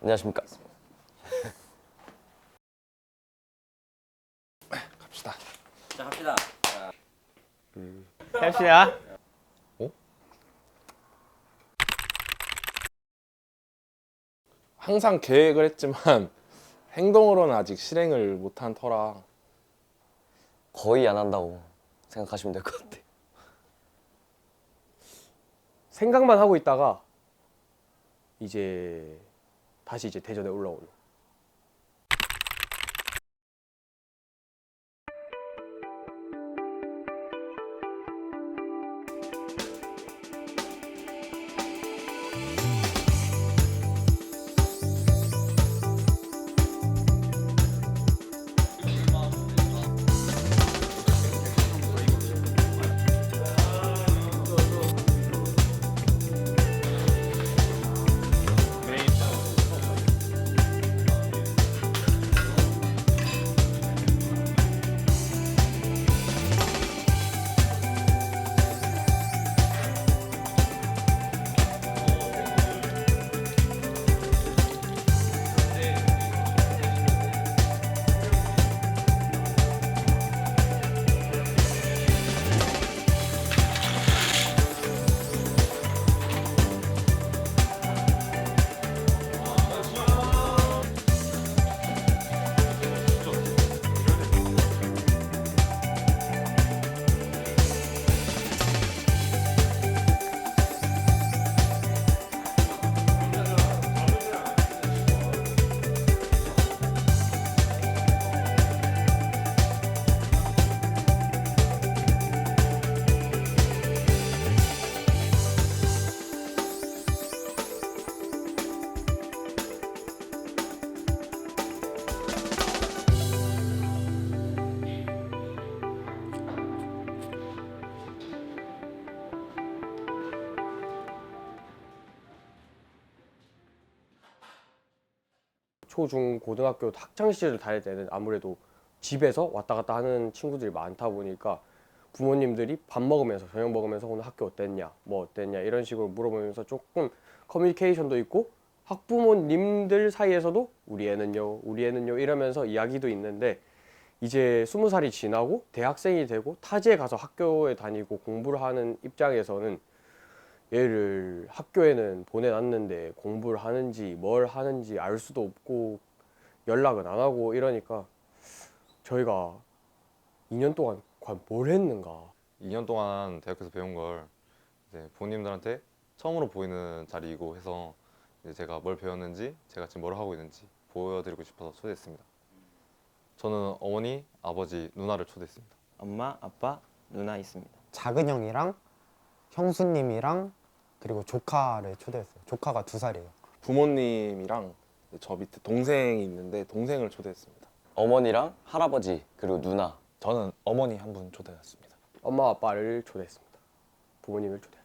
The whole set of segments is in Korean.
안녕하십니까. 갑시다. 자 갑시다. 갑시다. 항상 계획을 했지만 행동으로는 아직 실행을 못한 터라 거의 안 한다고 생각하시면 될 것 같아. 생각만 하고 있다가 이제 다시 이제 대전에 올라오는. 초 중 고등학교 학창 시절 다닐 때는 아무래도 집에서 왔다 갔다 하는 친구들이 많다 보니까 부모님들이 밥 먹으면서 저녁 먹으면서 오늘 학교 어땠냐 뭐 어땠냐 이런 식으로 물어보면서 조금 커뮤니케이션도 있고 학부모님들 사이에서도 우리 애는요 우리 애는요 이러면서 이야기도 있는데 이제 스무 살이 지나고 대학생이 되고 타지에 가서 학교에 다니고 공부를 하는 입장에서는 얘를 학교에는 보내놨는데 공부를 하는지 뭘 하는지 알 수도 없고 연락은 안 하고 이러니까 저희가 2년 동안 과연 뭘 했는가 2년 동안 대학에서 배운 걸 이제 부모님들한테 처음으로 보이는 자리이고 해서 이제 제가 뭘 배웠는지 제가 지금 뭘 하고 있는지 보여드리고 싶어서 초대했습니다. 저는 어머니, 아버지, 누나를 초대했습니다. 엄마, 아빠, 누나 있습니다. 작은 형이랑 형수님이랑 그리고 조카를 초대했어요. 조카가 두 살이에요. 부모님이랑 저 밑에 동생이 있는데 동생을 초대했습니다. 어머니랑 할아버지 그리고 누나. 저는 어머니 한 분 초대했습니다. 엄마 아빠를 초대했습니다 부모님을 초대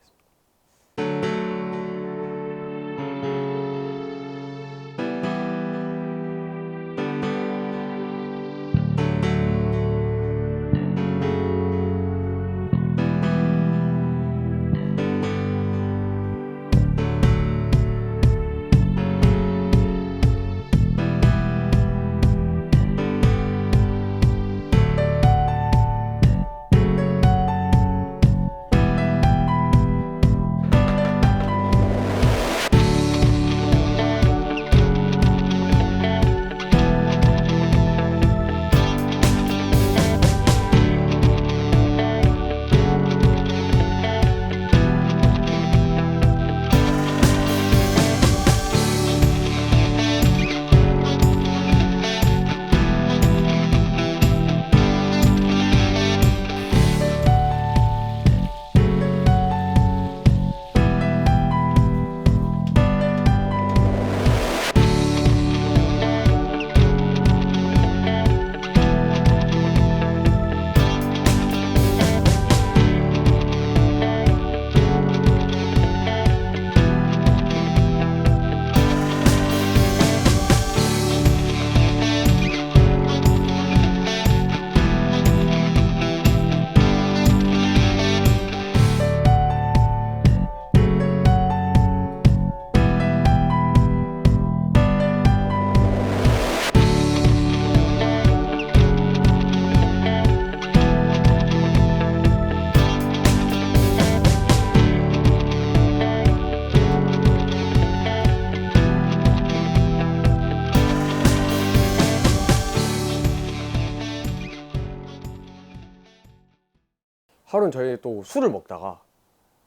하루는 저희 또 술을 먹다가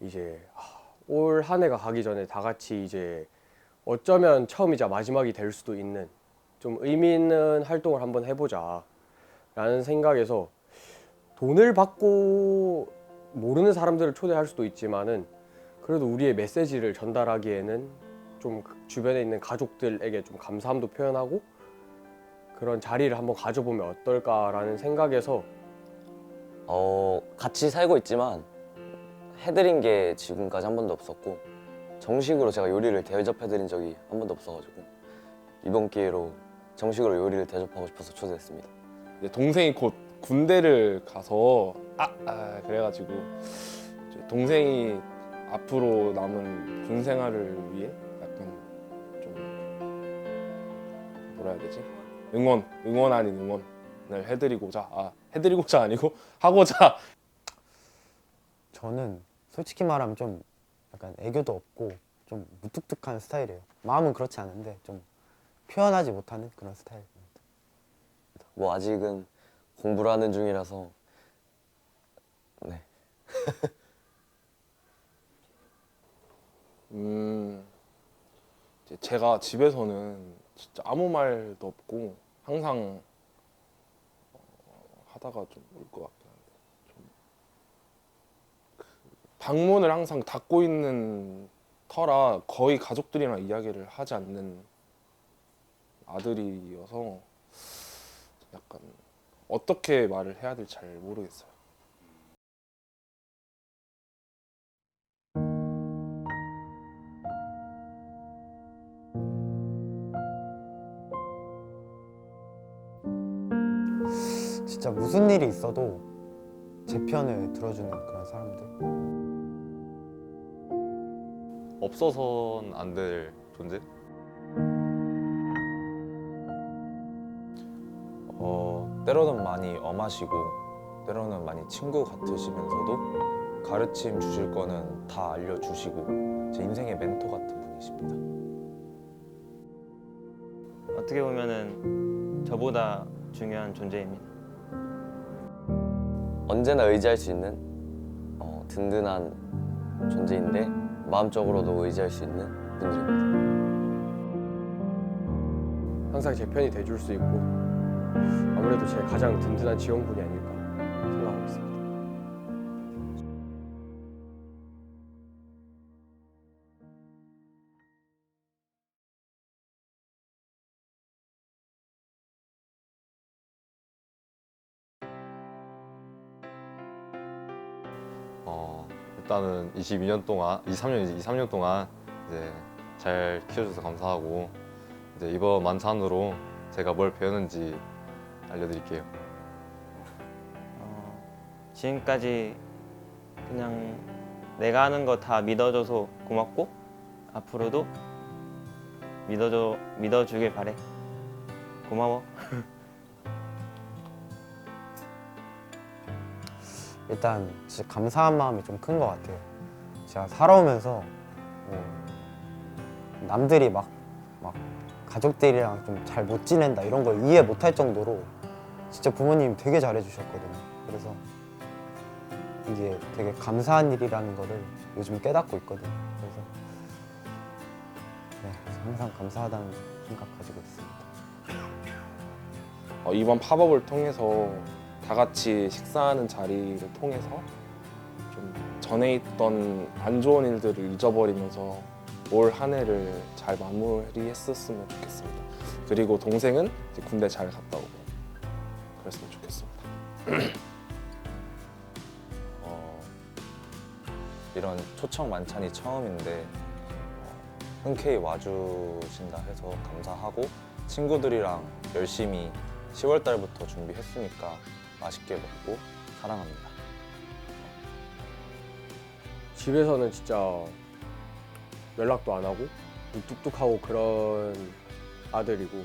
이제 올 한 해가 가기 전에 다 같이 이제 어쩌면 처음이자 마지막이 될 수도 있는 좀 의미 있는 활동을 한번 해보자 라는 생각에서 돈을 받고 모르는 사람들을 초대할 수도 있지만은 그래도 우리의 메시지를 전달하기에는 좀그 주변에 있는 가족들에게 좀 감사함도 표현하고 그런 자리를 한번 가져보면 어떨까라는 생각에서 어, 같이 살고 있지만 해드린 게 지금까지 한 번도 없었고 정식으로 제가 요리를 대접해드린 적이 한 번도 없어가지고 이번 기회로 정식으로 요리를 대접하고 싶어서 초대했습니다. 이제 동생이 곧 군대를 가서 아, 아 그래가지고 동생이 앞으로 남은 군 생활을 위해 약간 좀 뭐라 해야 되지 응원 응원 아닌 응원을 해드리고자 아 해드리고자 아니고 하고자 저는 솔직히 말하면 좀 약간 애교도 없고 좀 무뚝뚝한 스타일이에요. 마음은 그렇지 않은데 좀 표현하지 못하는 그런 스타일. 뭐 아직은 공부를 하는 중이라서 네. 음 이제 제가 집에서는 진짜 아무 말도 없고 항상 어, 하다가 좀울것 같긴 한데 좀 그 방문을 항상 닫고 있는 터라 거의 가족들이랑 이야기를 하지 않는 아들이어서 약간 어떻게 말을 해야 될지 잘 모르겠어요. 진짜 무슨 일이 있어도 제 편을 들어주는 그런 사람들. 없어선 안 될 존재? 어, 때로는 많이 엄하시고 때로는 많이 친구 같으시면서도 가르침 주실 거는 다 알려주시고 제 인생의 멘토 같은 분이십니다. 어떻게 보면은 저보다 중요한 존재입니다. 언제나 의지할 수 있는 어, 든든한 존재인데 마음적으로도 의지할 수 있는 분들입니다. 항상 제 편이 돼줄 수 있고 아무래도 제 가장 든든한 지원군이 아닐까 일단은 22년 동안, 23년, 23년 동안 이제 잘 키워줘서 감사하고 이제 이번 만찬으로 제가 뭘 배웠는지 알려드릴게요. 어, 지금까지 그냥 내가 하는 거 다 믿어줘서 고맙고 앞으로도 믿어줘 믿어주길 바래. 고마워. 일단 진짜 감사한 마음이 좀 큰 것 같아요. 제가 살아오면서 뭐 남들이 막, 막 가족들이랑 좀 잘 못 지낸다 이런 걸 이해 못할 정도로 진짜 부모님 되게 잘해주셨거든요. 그래서 이게 되게 감사한 일이라는 거를 요즘 깨닫고 있거든요. 그래서 네, 항상 감사하다는 생각 가지고 있습니다. 어, 이번 팝업을 통해서 다 같이 식사하는 자리를 통해서 좀 전에 있던 안 좋은 일들을 잊어버리면서 올 한 해를 잘 마무리했었으면 좋겠습니다. 그리고 동생은 군대 잘 갔다 오고 그랬으면 좋겠습니다. 어, 이런 초청 만찬이 처음인데 어, 흔쾌히 와주신다 해서 감사하고 친구들이랑 열심히 10월 달부터 준비했으니까 맛있게 먹고 사랑합니다. 집에서는 진짜 연락도 안 하고 뚝뚝하고 그런 아들이고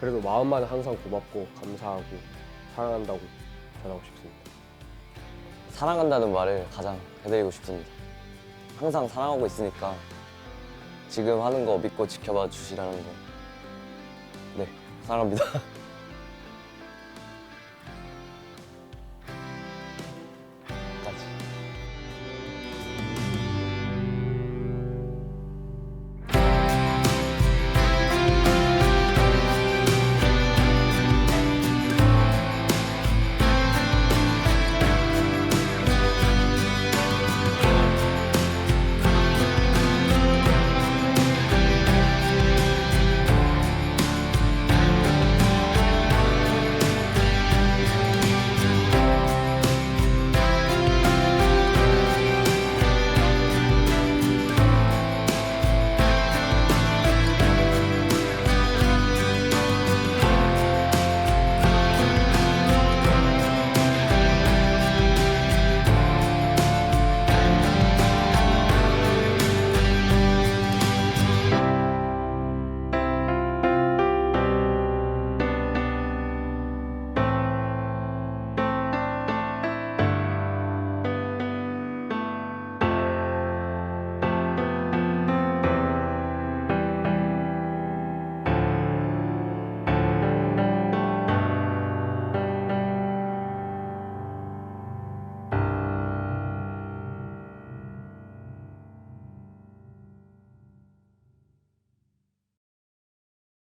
그래도 마음만 항상 고맙고 감사하고 사랑한다고 전하고 싶습니다. 사랑한다는 말을 가장 해드리고 싶습니다. 항상 사랑하고 있으니까 지금 하는 거 믿고 지켜봐 주시라는 거. 네, 사랑합니다.